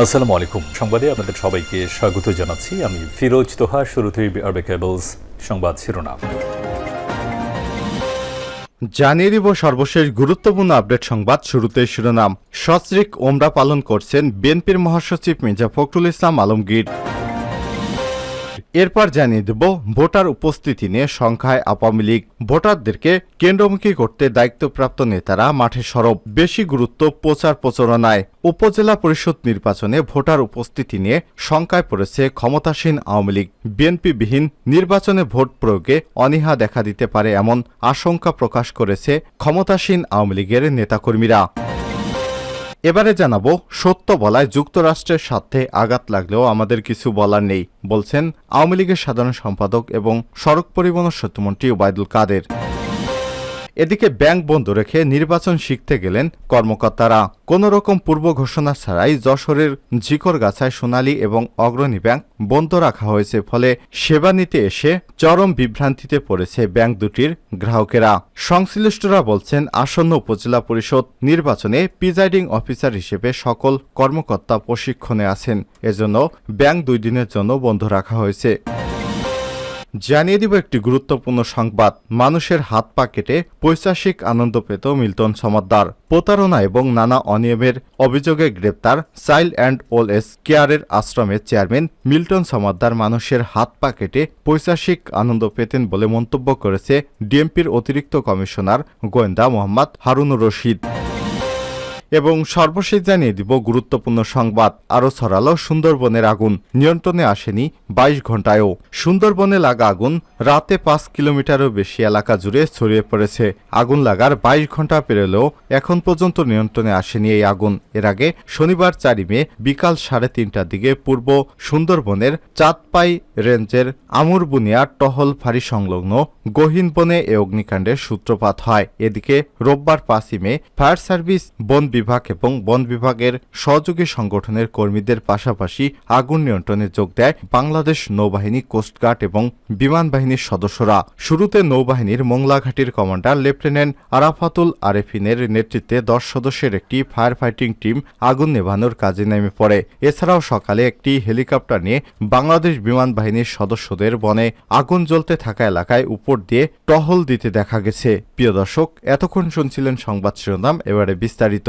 আসসালামু আলাইকুম। সংবাদে আপনাদের সবাইকে স্বাগত জানাচ্ছি। আমি ফিরোজ তোহা, শুরুতেই আরবে কেবলস সংবাদ শিরোনাম। জানিয়ে দিব সর্বশেষ গুরুত্বপূর্ণ আপডেট সংবাদ শুরুতে শিরোনাম। সস্ত্রিক ওমরা পালন করছেন বিএনপির মহাসচিব মির্জা ফখরুল ইসলাম আলমগীর। এরপর জানিয়ে দেব ভোটার উপস্থিতি নিয়ে সংখ্যায় আওয়ামী লীগ। ভোটারদেরকে কেন্দ্রমুখী করতে দায়িত্বপ্রাপ্ত নেতারা মাঠে সরব। বেশি গুরুত্ব প্রচার প্রচারণায়। উপজেলা পরিষদ নির্বাচনে ভোটার উপস্থিতি নিয়ে শঙ্কায় পড়েছে ক্ষমতাসীন আওয়ামী লীগ। বিএনপিবিহীন নির্বাচনে ভোট প্রয়োগে অনীহা দেখা দিতে পারে এমন আশঙ্কা প্রকাশ করেছে ক্ষমতাসীন আওয়ামী লীগের নেতাকর্মীরা। এবারে জানাব, সত্য বলায় যুক্তরাষ্ট্রের স্বার্থে আঘাত লাগলেও আমাদের কিছু বলার নেই, বলছেন আওয়ামী লীগের সাধারণ সম্পাদক এবং সড়ক পরিবহন সত্যমন্ত্রী ওবায়দুল কাদের। এদিকে ব্যাংক বন্ধ রেখে নির্বাচন শিখতে গেলেন কর্মকর্তারা। কোনো রকম পূর্ব ঘোষণা ছাড়াই যশোরের ঝিকরগাছায় সোনালী এবং অগ্রণী ব্যাংক বন্ধ রাখা হয়েছে, ফলে সেবা নিতে এসে চরম বিভ্রান্তিতে পড়েছে ব্যাংক দুটির গ্রাহকেরা। সংশ্লিষ্টরা বলছেন, আসন্ন উপজেলা পরিষদ নির্বাচনে প্রিজাইডিং অফিসার হিসেবে সকল কর্মকর্তা প্রশিক্ষণে আছেন। এজন্য ব্যাংক দুই দিনের জন্য বন্ধ রাখা হয়েছে। জানিয়ে দিব একটি গুরুত্বপূর্ণ সংবাদ। মানুষের হাত পা কেটে পৈশাসিক আনন্দ পেত মিল্টন সমাদ্দার। প্রতারণা এবং নানা অনিয়মের অভিযোগে গ্রেপ্তার চাইল্ড অ্যান্ড ওল এস কেয়ারের আশ্রমের চেয়ারম্যান মিল্টন সমাদ্দার মানুষের হাত পা কেটে পৈশাসিক আনন্দ পেতেন বলে মন্তব্য করেছে ডিএমপির অতিরিক্ত কমিশনার গোয়েন্দা মোহাম্মদ হারুনুর রশিদ। এবং সর্বশেষ জানিয়ে দিব গুরুত্বপূর্ণ সংবাদ। আরও ছড়ালো সুন্দরবনের আগুন। নিয়ন্ত্রণে আসেনি বাইশ ঘন্টায়ও সুন্দরবনে লাগা আগুন রাতে পাঁচ কিলোমিটারও বেশি এলাকা জুড়ে ছড়িয়ে পড়েছে। আগুন লাগার বাইশ ঘণ্টা পেরোলেও এখন পর্যন্ত নিয়ন্ত্রণে আসেনি এই আগুন। এর আগে শনিবার চারি মে বিকাল সাড়ে তিনটার দিকে পূর্ব সুন্দরবনের চাঁদপাই রেঞ্জের আমুরবুনিয়া টহল ফাঁড়ি সংলগ্ন গহীন বনে এ অগ্নিকাণ্ডের সূত্রপাত হয়। এদিকে রোববার পাঁচই মে ফায়ার সার্ভিস বন বিভাগ এবং বন বিভাগের সহযোগী সংগঠনের কর্মীদের পাশাপাশি আগুন নিয়ন্ত্রণে যোগ দেয় বাংলাদেশ নৌবাহিনী কোস্টগার্ড এবং বিমান বাহিনীর সদস্যরা। শুরুতে নৌবাহিনীর মোংলাঘাটির কমান্ডার লেফটেন্যান্ট আরাফাতুল আরেফিনের নেতৃত্বে দশ সদস্যের একটি ফায়ার ফাইটিং টিম আগুন নেভানোর কাজে নেমে পড়ে। এছাড়াও সকালে একটি হেলিকপ্টার নিয়ে বাংলাদেশ বিমান বাহিনীর সদস্যদের বনে আগুন জ্বলতে থাকা এলাকায় উপর দিয়ে টহল দিতে দেখা গেছে। প্রিয় দর্শক, এতক্ষণ শুনছিলেন সংবাদ শিরোনাম, এবারে বিস্তারিত।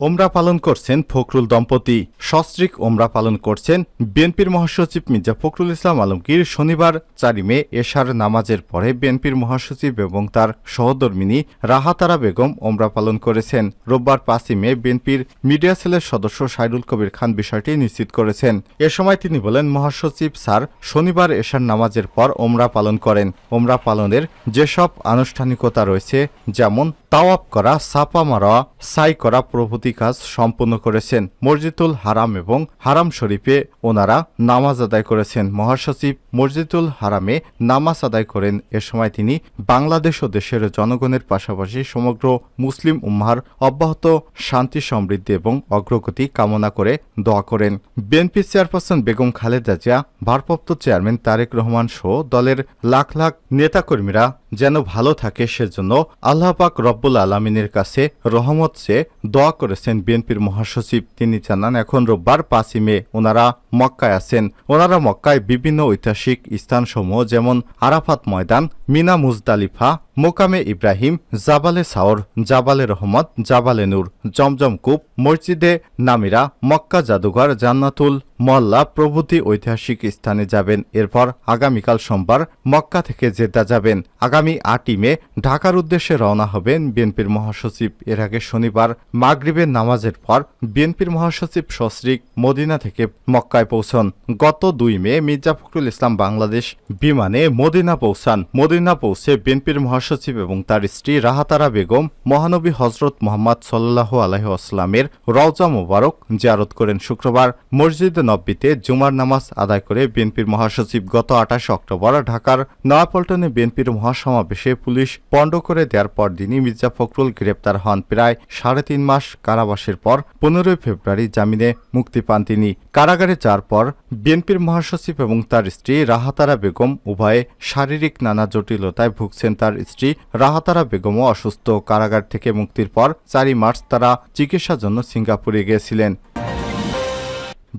ওমরা পালন করছেন ফখরুল দম্পতি। সস্ত্রিক ওমরা পালন করছেন বিএনপির মহাসচিব মির্জা ফখরুল ইসলাম আলমগীর শনিবার চারি মে এশার নামাজের পরে বিএনপির মহাসচিব এবং তার সহধর্মিনী রাহাতারা বেগম ওমরা পালন করেছেন। রোববার পাঁচই মে বিএনপির মিডিয়া সেলের সদস্য সাইরুল কবির খান বিষয়টি নিশ্চিত করেছেন। এ সময় তিনি বলেন, মহাসচিব স্যার, শনিবার এশার নামাজের পর ওমরা পালন করেন। ওমরা পালনের যেসব আনুষ্ঠানিকতা রয়েছে, যেমন তাওয়াপ করা সাপা মারা সাই করা প্রভৃতি কাজ সম্পন্ন করেছেন মসজিদুল হারাম এবং হারাম শরীফে ওনারা নামাজ আদায় করেছেন। মহাসচিব মসজিদুল হারামে নামাজ আদায় করেন। এ সময় তিনি বাংলাদেশ ও দেশের জনগণের পাশাপাশি সমগ্র মুসলিম উম্মার অব্যাহত শান্তি, সমৃদ্ধি এবং অগ্রগতি কামনা করে দোয়া করেন। বিএনপি চেয়ারপারসন বেগম খালেদা জিয়া, ভারপ্রাপ্ত চেয়ারম্যান তারেক রহমান সহ দলের লাখ লাখ নেতাকর্মীরা যেন ভালো থাকে সেজন্য আল্লাহপাক রব্বুল আলমিনের কাছে রহমত সে দোয়া করেছেন বিএনপির মহাসচিব। তিনি জানান, এখন রোববার পাঁচই মে, ওনারা মক্কায় আছেন। ওনারা মক্কায় বিভিন্ন ঐতিহাসিক স্থানসমূহ যেমন আরাফাত ময়দান, মিনা মুজদালিফা, মোকামে ইব্রাহিম, জাবালে সাওর, জাবালে রহমত, জাবালে নূর, জমজম কূপ, মসজিদে নামিরা, মক্কা জাদুঘর, জান্নাতুল মল্লা প্রভৃতি ঐতিহাসিক স্থানে যাবেন। এরপর আগামীকাল সোমবার মক্কা থেকে জেদ্দা যাবেন। আগামী আটই মে ঢাকার উদ্দেশ্যে রওনা হবেন বিএনপির মহাসচিব। এর আগে শনিবার মাগরিবের নামাজের পর বিএনপির মহাসচিব সস্ত্রিক মদিনা থেকে মক্কা মক্কায় পৌঁছন। গত দুই মে মির্জা ফখরুল ইসলাম বাংলাদেশ বিমানে মদিনা পৌঁছান। মদিনা পৌঁছে বিএনপির মহাসচিব এবং তার স্ত্রী রাহাতারা বেগম, মহানবী হজরত মোহাম্মদ সাল্লাহ আলহি আসলামের রওজা মোবারক জিয়ারত করেন শুক্রবার। মসজিদে নব্বীতে জুমার নামাজ আদায় করে বিএনপির মহাসচিব গত আঠাশে অক্টোবর ঢাকার নয়াপল্টনে বিএনপির মহাসমাবেশে পুলিশ পণ্ড করে দেওয়ার পর দিনই মির্জা ফখরুল গ্রেপ্তার হন। প্রায় সাড়ে তিন মাস কারাবাসের পর পনেরোই ফেব্রুয়ারি জামিনে মুক্তি পান তিনি। কারাগারে যাওয়ার পর বিএনপির মহাসচিব এবং তার স্ত্রী রাহাতারা বেগম উভয়ে শারীরিক নানা জটিলতায় ভুগছেন তার স্ত্রী রাহাতারা বেগমও অসুস্থ। কারাগার থেকে মুক্তির পর চারই মার্চ তারা চিকিৎসার জন্য সিঙ্গাপুরে গিয়েছিলেন।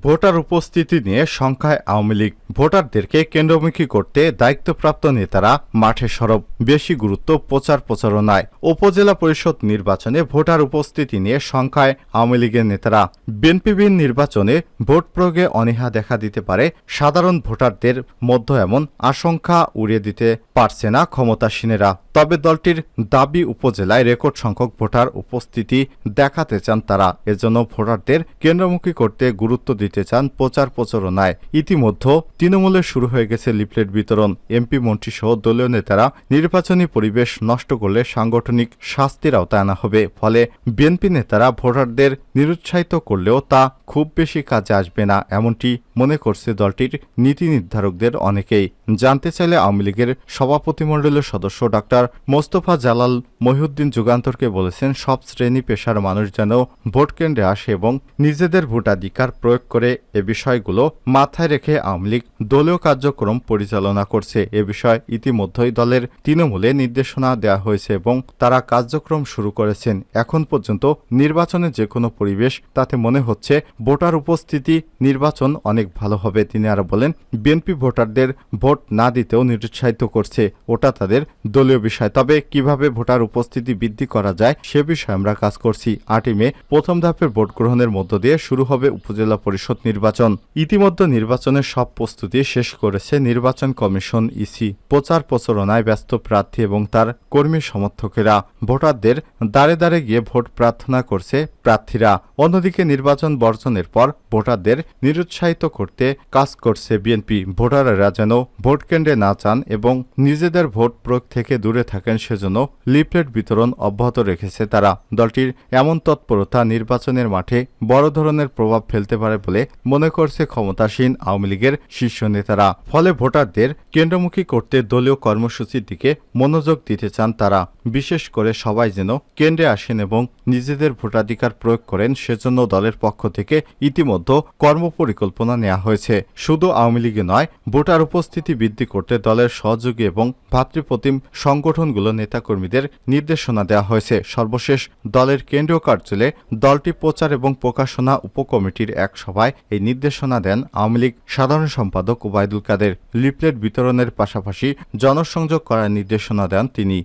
ভোটার উপস্থিতি নিয়ে সংখ্যায় আওয়ামী লীগ। ভোটারদেরকে কেন্দ্রমুখী করতে দায়িত্বপ্রাপ্ত নেতারা মাঠে সরব। বেশি গুরুত্ব প্রচার প্রচারণায়। উপজেলা পরিষদ নির্বাচনে ভোটার উপস্থিতি নিয়ে সংখ্যায় আওয়ামী লীগের নেতারা। বিএনপিবিহীন নির্বাচনে ভোট প্রয়োগে অনীহা দেখা দিতে পারে সাধারণ ভোটারদের মধ্যে এমন আশঙ্কা উড়িয়ে দিতে পারছে না ক্ষমতাসীনেরা। তবে দলটির দাবি, উপজেলায় রেকর্ড সংখ্যক ভোটার উপস্থিতি দেখাতে চান তারা। এজন্য ভোটারদের কেন্দ্রমুখী করতে গুরুত্ব দিতে চান প্রচার প্রচারণায়। ইতিমধ্যে তৃণমূলে শুরু হয়ে গেছে লিফলেট বিতরণ। এমপি মন্ত্রী সহ দলীয় নেতারা নির্বাচনী পরিবেশ নষ্ট করলে সাংগঠনিক শাস্তির আওতায় আনা হবে। ফলে বিএনপি নেতারা ভোটারদের নিরুৎসাহিত করলেও তা খুব বেশি কাজে আসবে না, এমনটি মনে করছে দলটির নীতি নির্ধারকদের অনেকেই। জানতে চাইলে আওয়ামী লীগের সভাপতিমণ্ডলের সদস্য ডাক্তার মোস্তফা জালাল মহিউদ্দিন যুগান্তরকে বলেছেন, সব শ্রেণি পেশার মানুষ যেন ভোট কেন্দ্রে আসে এবং নিজেদের ভোটাধিকার প্রয়োগ করে এ বিষয়গুলো মাথায় রেখে আওয়ামী লীগ দলীয় কার্যক্রম পরিচালনা করছে। এ বিষয়ে ইতিমধ্যেই দলের তৃণমূলে নির্দেশনা দেওয়া হয়েছে এবং তারা কার্যক্রম শুরু করেছেন। এখন পর্যন্ত নির্বাচনে যে কোনো পরিবেশ, তাতে মনে হচ্ছে ভোটার উপস্থিতি, নির্বাচন অনেক ভালো হবে, তিনি আরও বলেন। বিএনপি ভোটারদের ভোট না দিতেও নিরুৎসাহিত করছে, ওটা তাদের দলীয় বিষয়। তবে কীভাবে ভোটার উপস্থিতি বৃদ্ধি করা যায়, সে বিষয়ে আমরা কাজ করছি। আটই মে, প্রথম ধাপের ভোট গ্রহণের মধ্য দিয়ে শুরু হবে উপজেলা পরিষদ নির্বাচন। ইতিমধ্যে নির্বাচনের সব প্রস্তুতি শেষ করেছে নির্বাচন কমিশন ইসি। প্রচার প্রচারণায় ব্যস্ত প্রার্থী এবং তার কর্মী সমর্থকেরা। ভোটারদের দাঁড়ে দাঁড়ে গিয়ে ভোট প্রার্থনা করছে প্রার্থীরা। 있습니다. অন্যদিকে নির্বাচন বর্জনের পর ভোটারদের নিরুৎসাহিত করতে কাজ করছে বিএনপি। ভোটাররা যেন ভোট কেন্দ্রে না চান এবং নিজেদের ভোট প্রয়োগ থেকে দূরে থাকেন সেজন্য লিফলেট বিতরণ অব্যাহত রেখেছে তারা। দলটির এমন তৎপরতা নির্বাচনের মাঠে বড় ধরনের প্রভাব ফেলতে পারে বলে মনে করছে ক্ষমতাসীন আওয়ামী লীগের শীর্ষ নেতারা। ফলে ভোটারদের কেন্দ্রমুখী করতে দলীয় কর্মসূচির দিকে মনোযোগ দিতে চান তারা। বিশেষ করে সবাই যেন কেন্দ্রে আসেন এবং নিজেদের ভোটাধিকার প্রয়োগ করেন সেজন্য দলের পক্ষ থেকে ইতিমধ্যে কর্মপরিকল্পনা নেওয়া হয়েছে। শুধু আওয়ামী লীগে নয়, ভোটার উপস্থিতি বৃদ্ধি করতে দলের সহযোগী এবং ভাতৃপ্রতিম সংগঠনগুলো নেতাকর্মীদের নির্দেশনা দেওয়া হয়েছে। সর্বশেষ দলের কেন্দ্রীয় কার্যালয়ে দলটি প্রচার এবং প্রকাশনা উপকমিটির এক সভায় এই নির্দেশনা দেন আওয়ামী লীগ সাধারণ সম্পাদক ওবায়দুল কাদের। লিফলেট বিতরণের পাশাপাশি জনসংযোগ করার নির্দেশনা দেন তিনি।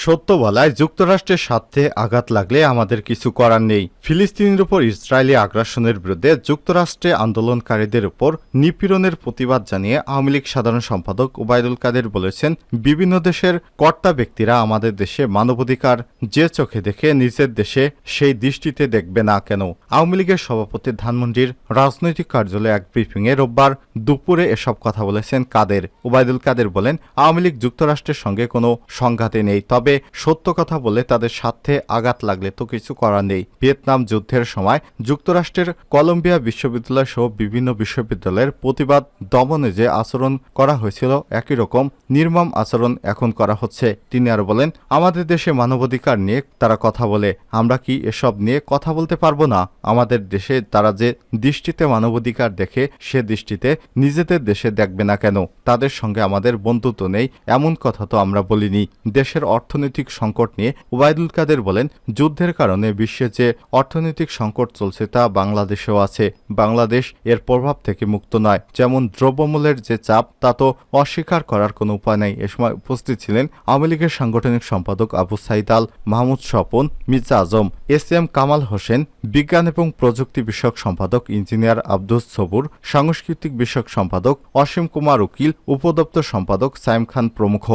সত্য বলায় যুক্তরাষ্ট্রের স্বার্থে আঘাত লাগলে আমাদের কিছু করার নেই। ফিলিস্তিনের উপর ইসরায়েলি আগ্রাসনের বিরুদ্ধে যুক্তরাষ্ট্রে আন্দোলনকারীদের উপর নিপীড়নের প্রতিবাদ জানিয়ে আওয়ামী লীগ সাধারণ সম্পাদক ওবায়দুল কাদের বলেছেন, বিভিন্ন দেশের কর্তা ব্যক্তিরা আমাদের দেশে মানবাধিকার যে চোখে দেখে নিজের দেশে সেই দৃষ্টিতে দেখবে না কেন। আওয়ামী লীগের সভাপতি ধানমন্ডির রাজনৈতিক কার্যালয়ে এক ব্রিফিংয়ে রোববার দুপুরে এসব কথা বলেছেন কাদের। ওবায়দুল কাদের বলেন, আওয়ামী লীগ যুক্তরাষ্ট্রের সঙ্গে কোনো সংঘাতে নেই, তবে সত্য কথা বলে তাদের স্বার্থে আঘাত লাগলে তো কিছু করার নেই। ভিয়েতনাম যুদ্ধের সময় যুক্তরাষ্ট্রের কলম্বিয়া বিশ্ববিদ্যালয় সহ বিভিন্ন বিশ্ববিদ্যালয়ের প্রতিবাদ দমনে যে আচরণ করা হয়েছিল একই রকম নির্মম আচরণ এখন করা হচ্ছে। তিনি আরও বলেন, আমাদের দেশে মানবাধিকার নিয়ে তারা কথা বলে, আমরা কি এসব নিয়ে কথা বলতে পারব না? আমাদের দেশে তারা যে দৃষ্টিতে মানবাধিকার দেখে, সে দৃষ্টিতে নিজেদের দেশে দেখবে না কেন? তাদের সঙ্গে আমাদের বন্ধুত্ব নেই, এমন কথা তো আমরা বলিনি। দেশের অর্থনৈতিক সংকট নিয়ে ওবায়দুল কাদের বলেন, যুদ্ধের কারণে বিশ্বে যে অর্থনৈতিক সংকট চলছে তা বাংলাদেশেও আছে। বাংলাদেশ এর প্রভাব থেকে মুক্ত নয়। যেমন দ্রব্যমূল্যের যে চাপ, তা তো অস্বীকার করার কোনো উপায় নেই। এ সময় উপস্থিত ছিলেন আওয়ামী লীগের সাংগঠনিক সম্পাদক আবু সাইদ আল মাহমুদ স্বপন, মির্জা আজম, এস এম কামাল হোসেন, বিজ্ঞান এবং প্রযুক্তি বিষয়ক সম্পাদক ইঞ্জিনিয়ার আব্দুস সবুর, সাংস্কৃতিক বিষয়ক সম্পাদক অসীম কুমার উকিল, উপদপ্তর সম্পাদক সাইম খান প্রমুখ।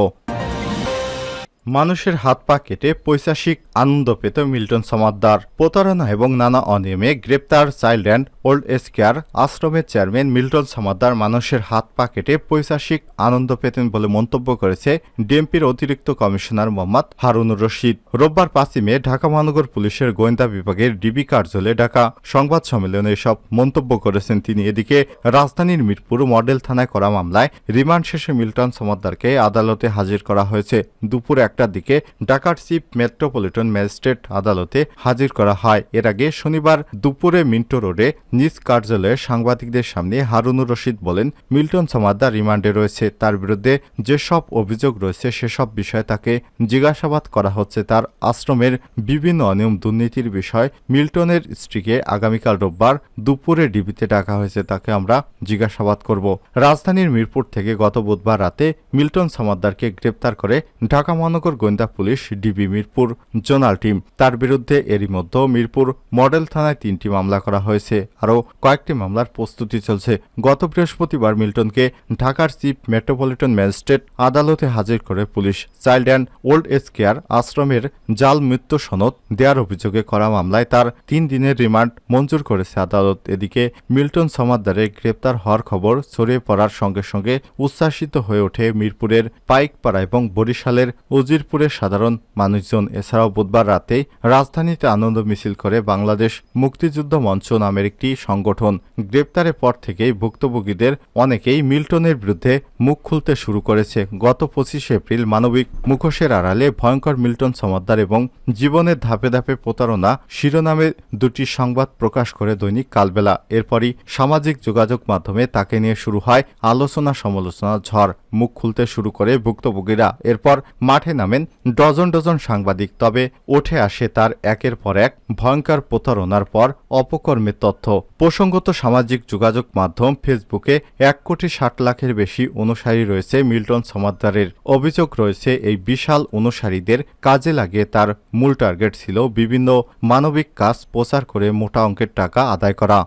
মানুষের হাত পা কেটে পৈশাসিক আনন্দ পেত মিল্টন সমাদ্দার প্রতারণা এবং নানা অনিয়মে গ্রেপ্তার child and old age care আশ্রমের চেয়ারম্যান মিল্টন সামাদ্দার মানুষের হাত পা কেটে পৈশাসিক আনন্দ পেতেন বলে মন্তব্য করেছে ডিএমপির অতিরিক্ত কমিশনার মোহাম্মদ হারুনুর রশিদ। রোববার পাঁচই মে ঢাকা মহানগর পুলিশের গোয়েন্দা বিভাগের ডিবি কার্যালয়ে ঢাকা সংবাদ সম্মেলনে এসব মন্তব্য করেছেন তিনি। এদিকে রাজধানীর মিরপুর মডেল থানায় করা মামলায় রিমান্ড শেষে মিল্টন সমাদ্দারকে আদালতে হাজির করা হয়েছে। দুপুর একটার দিকে ঢাকার চিফ মেট্রোপলিটন ম্যাজিস্ট্রেট আদালতে হাজির করা হয়। এর আগে শনিবার দুপুরে মিন্টো রোডে নিজ কার্যালয়ে সাংবাদিকদের সামনে হারুনুর রশিদ বলেন, মিল্টন সমাদ্দার রিমান্ডে রয়েছে, তার বিরুদ্ধে যেসব অভিযোগ রয়েছে, সেসব বিষয়ে তাকে জিজ্ঞাসাবাদ করা হচ্ছে। তার আশ্রমের বিভিন্ন অনিয়ম দুর্নীতির বিষয় মিল্টনের স্ত্রীকে আগামীকাল রোববার দুপুরে ডিবিতে ডাকা হয়েছে, তাকে আমরা জিজ্ঞাসাবাদ করব। রাজধানীর মিরপুর থেকে গত বুধবার রাতে মিল্টন সমাদ্দারকে গ্রেপ্তার করে ঢাকা মহানগর গোয়েন্দা police DB Mirpur zonal team. তার বিরুদ্ধে এরই মধ্যে মিরপুর মডেল থানায় তিনটি মামলা করা হয়েছে। আরও কয়েকটি মামলার প্রস্তুতি চলছে। গত বৃহস্পতিবার মিল্টনকে ঢাকার চিফ মেট্রোপলিটন ম্যাজিস্ট্রেট আদালতে হাজির করে police. Child and old age care আশ্রমের জাল মৃত্যু সনদ দেওয়ার অভিযোগে করা মামলায় তার তিন দিনের রিমান্ড মঞ্জুর করেছে আদালত। এদিকে মিল্টন সমাদ্দারে গ্রেপ্তার হওয়ার খবর ছড়িয়ে পড়ার সঙ্গে সঙ্গে উচ্ছ্বাসিত হয়ে ওঠে মিরপুরের পাইকপাড়া এবং বরিশালের উজিরপুরের সাধারণ মানুষজন। এছাড়াও বুধবার রাতে রাজধানীতে আনন্দ মিছিল করে বাংলাদেশ মুক্তিযুদ্ধ মঞ্চ নামের একটি সংগঠন গ্রেপ্তারের পর থেকেই ভুক্তভোগীদের অনেকেই মিল্টনের বিরুদ্ধে মুখ খুলতে শুরু করেছে। গত পঁচিশে এপ্রিল মানবিক মুখোশের আড়ালে ভয়ঙ্কর মিল্টন সমাদ্দার এবং জীবনের ধাপে ধাপে প্রতারণা শিরোনামে দুটি সংবাদ প্রকাশ করে দৈনিক কালবেলা। এরপরই সামাজিক যোগাযোগ মাধ্যমে তাকে নিয়ে শুরু হয় আলোচনা সমালোচনা ঝড়। মুখ খুলতে শুরু করে ভুক্তভোগীরা এরপর মাঠে নামেন ডজন ডজন সাংবাদিক, তবে উঠে আসে তার একের পর এক ভয়ঙ্কর প্রতারণার পর অপকর্মের তথ্য। প্রসঙ্গত সামাজিক যোগাযোগ মাধ্যম ফেসবুকে এক কোটি ষাট লাখের বেশি অনুসারী রয়েছে মিল্টন সমাদ্দারের। অভিযোগ রয়েছে, এই বিশাল অনুসারীদের কাজে লাগিয়ে তার মূল টার্গেট ছিল বিভিন্ন মানবিক কাজ প্রচার করে মোটা অঙ্কের টাকা আদায় করা।